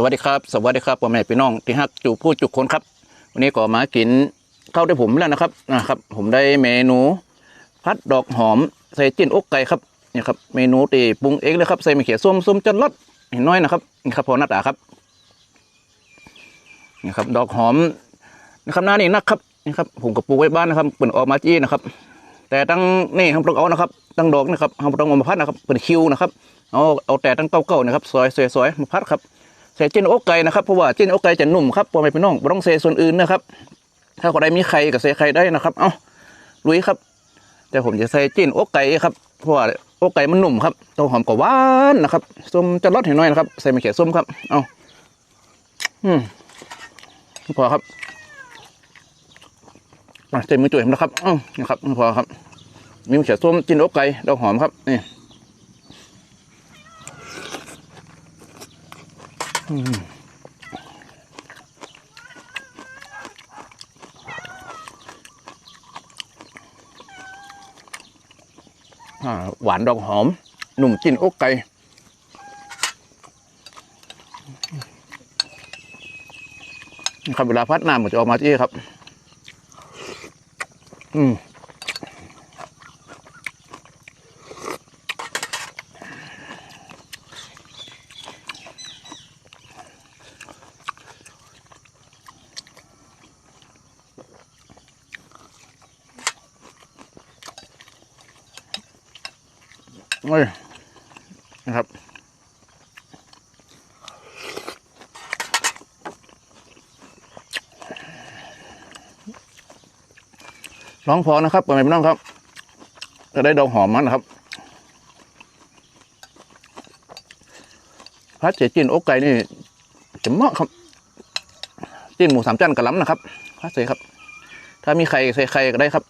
สวัสดีครับ สวัสดีครับพ่อแม่พี่น้องที่ฮักจูผู้จุกคนครับ วันนี้ก็มากินข้าวด้ผมแล้วนะครับนะครับ ผมได้เมนูพัดดอกหอมใส่จิ้นอกไก่ครับนี่ครับเมนูตีปรุงเองเลยครับใส่มะเขือส้มส้มจนรสเห็นน้อยนะครับนี่ครับพอหน้าตาครับนี่ครับดอกหอมนะครับหน้านี่นักครับนี่ครับผมก็ปลูกไว้บ้านนะครับเปิดออกมาจี้นะครับ แต่ตั้งนี่ทำต้องเอานะครับตั้งดอกนะครับทำต้องเอามาพัดนะครับเป็นคิวนะครับเอาเอาแต่ตั้งเก้าเกานะครับซอยซอยซอยมาพัดครับ ใส่จิ้นอกไก่นะครับเพราะว่าจิ้นอกไก่จะนุ่มครับพอแม่พี่น้องไม่ต้องใส่ส่วนอื่นนะครับ ถ้าคนใดมีไข่ก็ใส่ไข่ได้นะครับ เอาลุยครับ แต่ผมจะใส่จิ้นอกไก่ครับเพราะว่าอกไก่มันนุ่มครับตัวหอมกว่าหวานนะครับส้มจะรสเห็นน้อยนะครับ ใส่มะเขือส้มครับ เอาอืมพอครับอะใส่มือจุ่ยผมนะครับเอ้านะครับพอครับ มีมะเขือส้มจินอกไก่ดอกหอมครับนี่อืมอ่า หวานดอกหอม หนุ่มจิ้นอกไก่ครับเวลาพัดน้ำมันจะออกมาที่ครับ อืม เอ้ยนะครับร้องพอนะครับเปิดไม่ต้องครับ จะได้ดอกหอมมันนะครับพัดเจจินอกไก่นี่จะเหมาะครับจิ้นหมูสามจันกระล้ำนะครับพัดเสครับ ถ้ามีไข่ใส่ไข่ก็ได้ครับ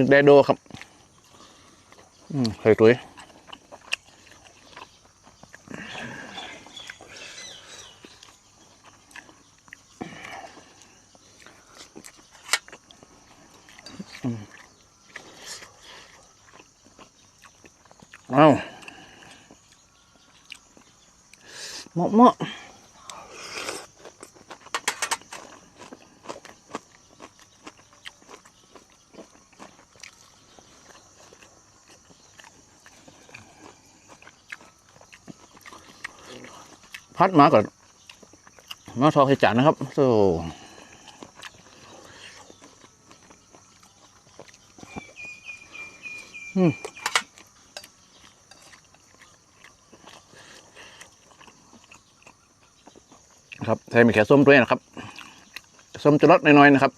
ถึงได้โดครับอืมเคยตุยอืมเอาเหมาะเหมาะ พัดมาก่อนมาทอให้จานนะครับโซอืมครับใส่มีแค่ส้มด้วยนะครับ ส้มจะรสน้อยๆนะครับ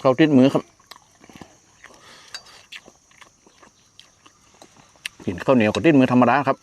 เขาติดมือครับ กินข้าวเหนียวกับติดมือธรรมดาครับ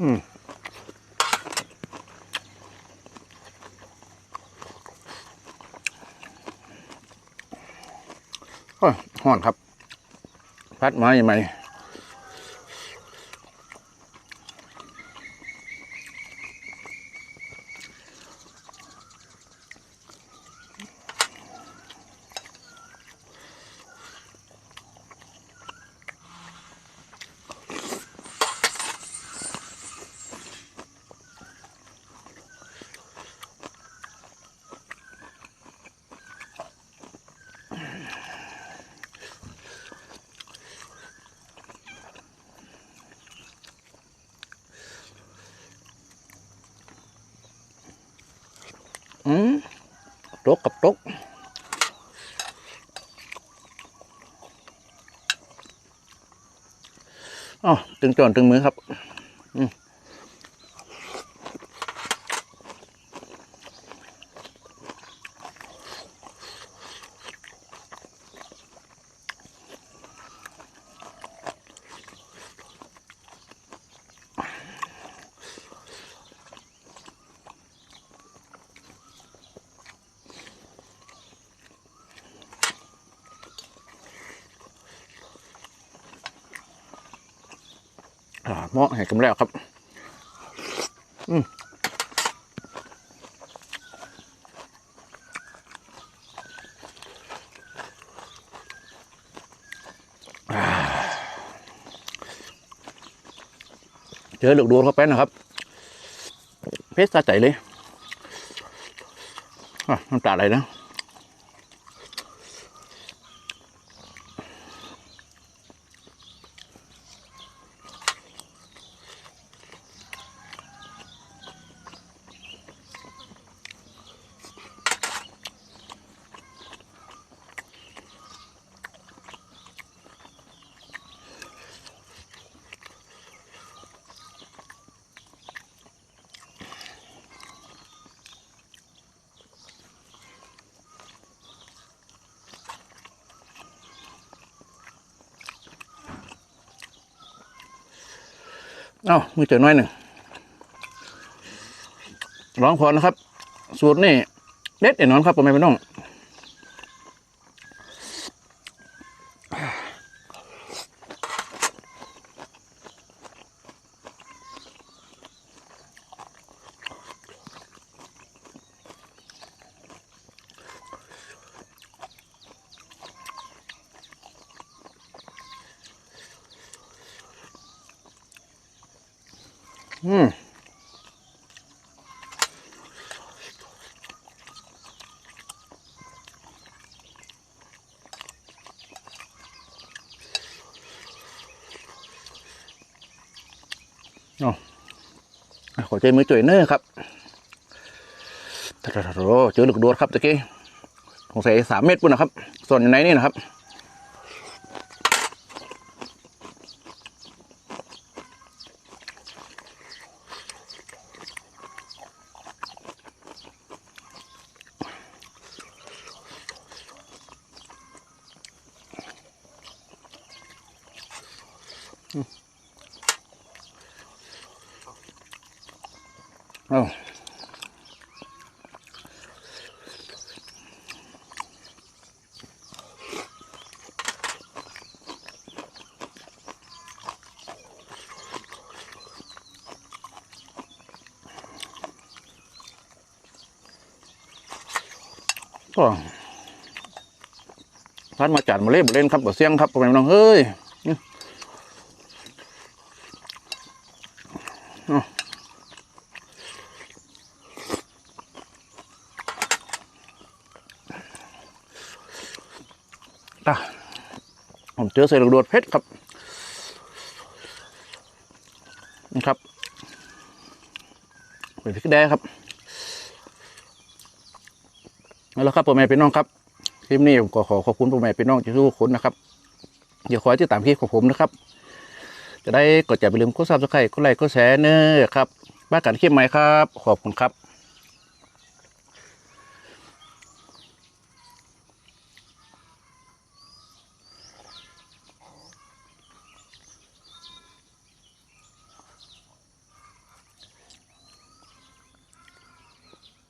อืมโอ้ยห่อนครับ พัดมาใหม่ ตกกับตกอ๋อตึงจอนตึงมือครับ อืม เหมาะให้กำแล้วครับ อืมเจอลูกดวงเข้าไปนะครับ เพชรสะใจเลยน้ำตาไหลนะ เอ้ามือเจอน้อยหนึ่งร้องพอนะครับ สูตรนี่เด็ดแน่นอนครับผมไม่เป็นน้อง อืมอ๋อขอใจมือจ่วยเนอร์ครับโถ่ๆๆเจอหลูกโดดครับตะกี้สงสัยสามเม็ดปุ่นนะครับ ส่วนอยู่ไหนนี่นะครับ เอาก็พัดมาจัดมาเล่นมาเล่นครับบ่เสียงครับพ่อแม่น้องเฮ้ย นี่เอาอะผมเจอใส่ลูกโดดเพชรครับนี่ครับเป็นพริกแดงครับเอาละครับพ่อแม่พี่น้องครับคลิปนี้ผมก็ขอขอบคุณพ่อแม่พี่น้องทุกคนนะครับอย่าขอให้ติดตามคลิปของผมนะครับ จะได้กดอย่าไปลืมกดซับสไครต์กดไลค์กดแชร์เนอร์ครับบ้ากันคลิปใหม่ครับ ขอบคุณครับ